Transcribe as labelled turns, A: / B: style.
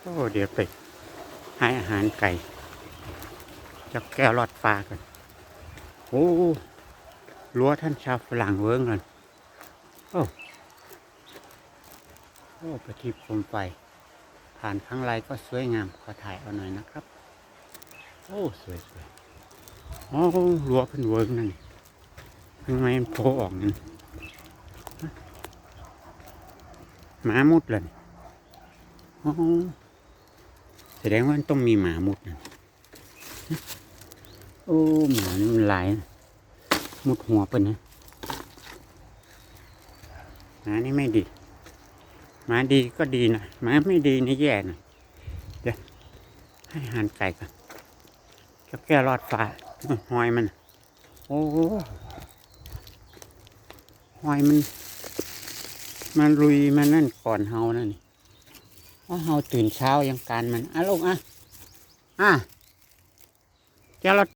A: โอ้เดี๋ยวไปให้อาหารไก่จับแก้วรอดฟ้ากันโอ้รั้วท่านชาวฝรั่งเวิ้งกันโอ้โอ้ประทีปโคมไฟผ่านข้างไรก็สวยงามขอถ่ายเอาหน่อยนะครับ โอ้สวยสวยๆอ๋อรั้วเพิ่นเวิ้งนั่นข้างในมันโผล่ออกนั่นหมามุดเลยนี่อ๋อ แสดงว่ามันต้องมีหมามุดนะโอ้หมานี่มันหลายนะมุดหัวเพิ่นนะหมานี่ไม่ดีหมาดีก็ดีนะหมาไม่ดีนี่แย่นะเดี๋ยวให้หารไก่ก่อนจะแก้รอดฟ้าหอยมัน โอ้หอยมัน มันลุยมันนั่นก่อนเฮานั่นนี่ ว่าเฮาตื่นเช้ายังการมันอะลูกอะอะจะเรา